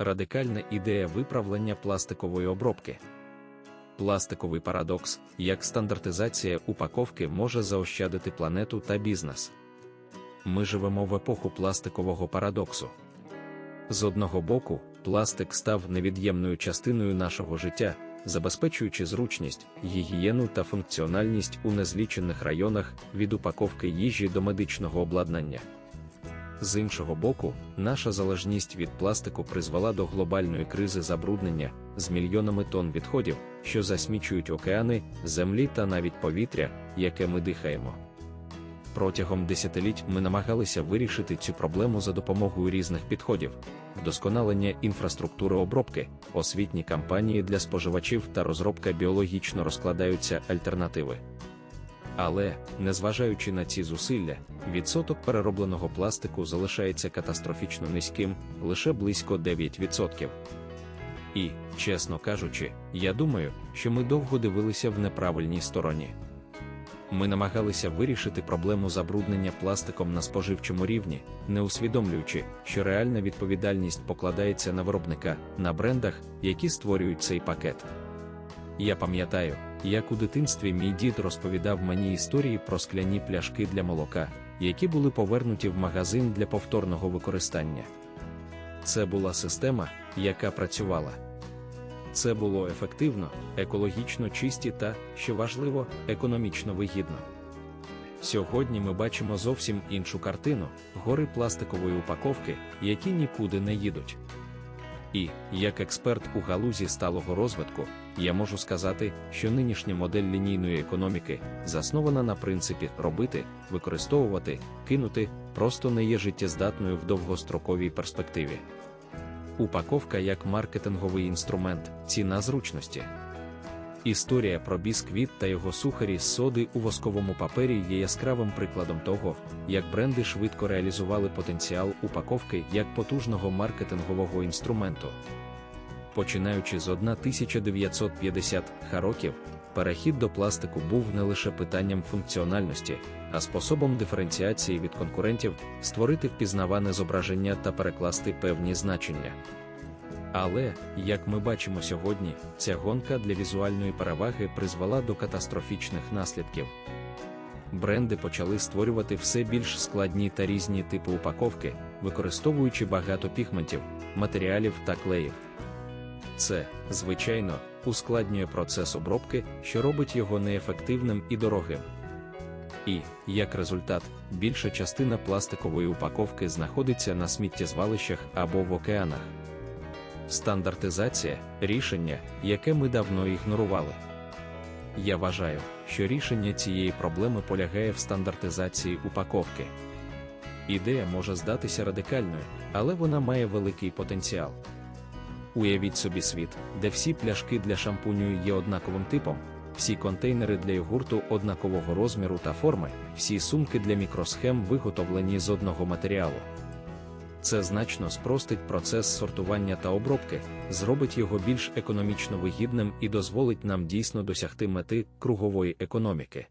радикальна ідея виправлення пластикової обробки. Пластиковий парадокс, як стандартизація упаковки може заощадити планету та бізнес. Ми живемо в епоху пластикового парадоксу. З одного боку, пластик став невід'ємною частиною нашого життя, забезпечуючи зручність, гігієну та функціональність у незлічених районах від упаковки їжі до медичного обладнання. З іншого боку, наша залежність від пластику призвела до глобальної кризи забруднення з мільйонами тонн відходів, що засмічують океани, землі та навіть повітря, яке ми дихаємо. Протягом десятиліть ми намагалися вирішити цю проблему за допомогою різних підходів, вдосконалення інфраструктури обробки, освітні кампанії для споживачів та розробка біологічно розкладаються альтернативи. Але, незважаючи на ці зусилля, відсоток переробленого пластику залишається катастрофічно низьким, лише близько 9%. І, чесно кажучи, я думаю, що ми довго дивилися в неправильній стороні. Ми намагалися вирішити проблему забруднення пластиком на споживчому рівні, не усвідомлюючи, що реальна відповідальність покладається на виробника, на брендах, які створюють цей пакет. Я пам'ятаю, як у дитинстві мій дід розповідав мені історії про скляні пляшки для молока, які були повернуті в магазин для повторного використання. Це була система, яка працювала. Це було ефективно, екологічно чисті та, що важливо, економічно вигідно. Сьогодні ми бачимо зовсім іншу картину гори пластикової упаковки, які нікуди не їдуть. І, як експерт у галузі сталого розвитку, я можу сказати, що нинішня модель лінійної економіки, заснована на принципі робити, використовувати, кинути, просто не є життєздатною в довгостроковій перспективі. Упаковка як маркетинговий інструмент, ціна зручності. Історія про бісквіт та його сухарі з соди у восковому папері є яскравим прикладом того, як бренди швидко реалізували потенціал упаковки як потужного маркетингового інструменту. Починаючи з 1950 ха років, перехід до пластику був не лише питанням функціональності, а способом диференціації від конкурентів, створити впізнаване зображення та перекласти певні значення. Але, як ми бачимо сьогодні, ця гонка для візуальної переваги призвела до катастрофічних наслідків. Бренди почали створювати все більш складні та різні типи упаковки, використовуючи багато пігментів, матеріалів та клеїв. Це, звичайно, ускладнює процес обробки, що робить його неефективним і дорогим. І, як результат, більша частина пластикової упаковки знаходиться на сміттєзвалищах або в океанах. Стандартизація рішення, яке ми давно ігнорували. Я вважаю, що рішення цієї проблеми полягає в стандартизації упаковки. Ідея може здатися радикальною, але вона має великий потенціал. Уявіть собі світ, де всі пляшки для шампуню є однаковим типом, всі контейнери для йогурту однакового розміру та форми, всі сумки для мікросхем виготовлені з одного матеріалу. Це значно спростить процес сортування та обробки, зробить його більш економічно вигідним і дозволить нам дійсно досягти мети кругової економіки.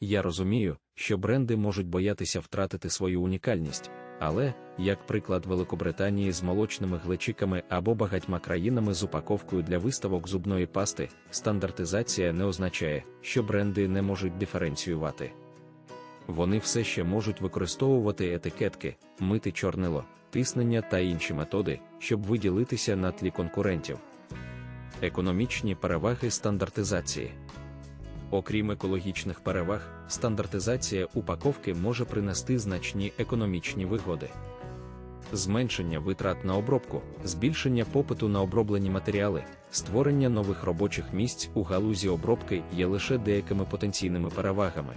Я розумію, що бренди можуть боятися втратити свою унікальність, але, як приклад Великобританії з молочними глечиками або багатьма країнами з упаковкою для виставок зубної пасти, стандартизація не означає, що бренди не можуть диференціювати вони все ще можуть використовувати етикетки, мити чорнило, тиснення та інші методи, щоб виділитися на тлі конкурентів. Економічні переваги стандартизації. Окрім екологічних переваг, стандартизація упаковки може принести значні економічні вигоди. Зменшення витрат на обробку, збільшення попиту на оброблені матеріали, створення нових робочих місць у галузі обробки є лише деякими потенційними перевагами.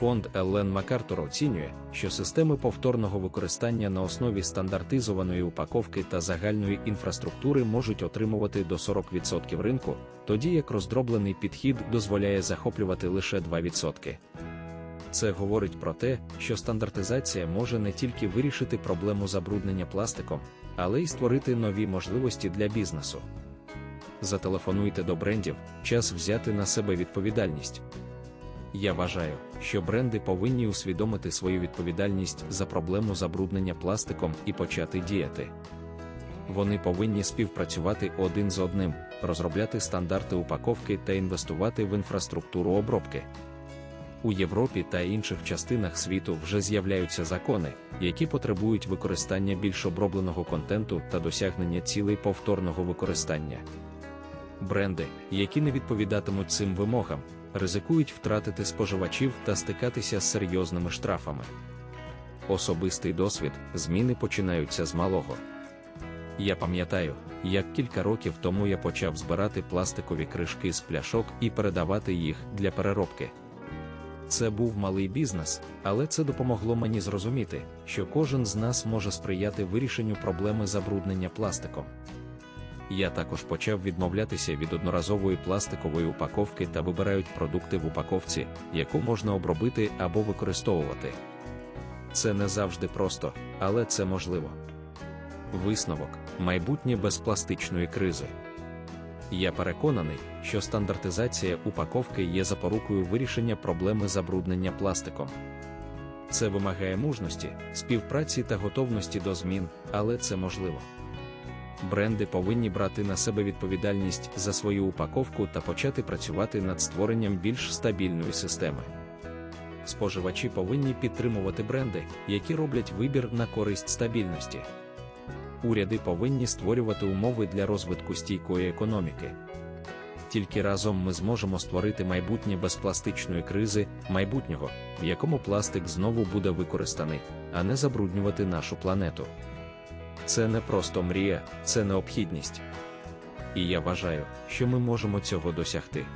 Фонд Еллен Макартур оцінює, що системи повторного використання на основі стандартизованої упаковки та загальної інфраструктури можуть отримувати до 40% ринку, тоді як роздроблений підхід дозволяє захоплювати лише 2%. Це говорить про те, що стандартизація може не тільки вирішити проблему забруднення пластиком, але й створити нові можливості для бізнесу. Зателефонуйте до брендів, час взяти на себе відповідальність. Я вважаю, що бренди повинні усвідомити свою відповідальність за проблему забруднення пластиком і почати діяти. Вони повинні співпрацювати один з одним, розробляти стандарти упаковки та інвестувати в інфраструктуру обробки. У Європі та інших частинах світу вже з'являються закони, які потребують використання більш обробленого контенту та досягнення цілей повторного використання. Бренди, які не відповідатимуть цим вимогам, ризикують втратити споживачів та стикатися з серйозними штрафами. Особистий досвід зміни починаються з малого. Я пам'ятаю, як кілька років тому я почав збирати пластикові кришки з пляшок і передавати їх для переробки. Це був малий бізнес, але це допомогло мені зрозуміти, що кожен з нас може сприяти вирішенню проблеми забруднення пластиком. Я також почав відмовлятися від одноразової пластикової упаковки та вибирають продукти в упаковці, яку можна обробити або використовувати. Це не завжди просто, але це можливо. Висновок майбутнє без пластичної кризи. Я переконаний, що стандартизація упаковки є запорукою вирішення проблеми забруднення пластиком. Це вимагає мужності, співпраці та готовності до змін, але це можливо. Бренди повинні брати на себе відповідальність за свою упаковку та почати працювати над створенням більш стабільної системи. Споживачі повинні підтримувати бренди, які роблять вибір на користь стабільності. Уряди повинні створювати умови для розвитку стійкої економіки. Тільки разом ми зможемо створити майбутнє без пластичної кризи, майбутнього, в якому пластик знову буде використаний, а не забруднювати нашу планету. Це не просто мрія, це необхідність. І я вважаю, що ми можемо цього досягти.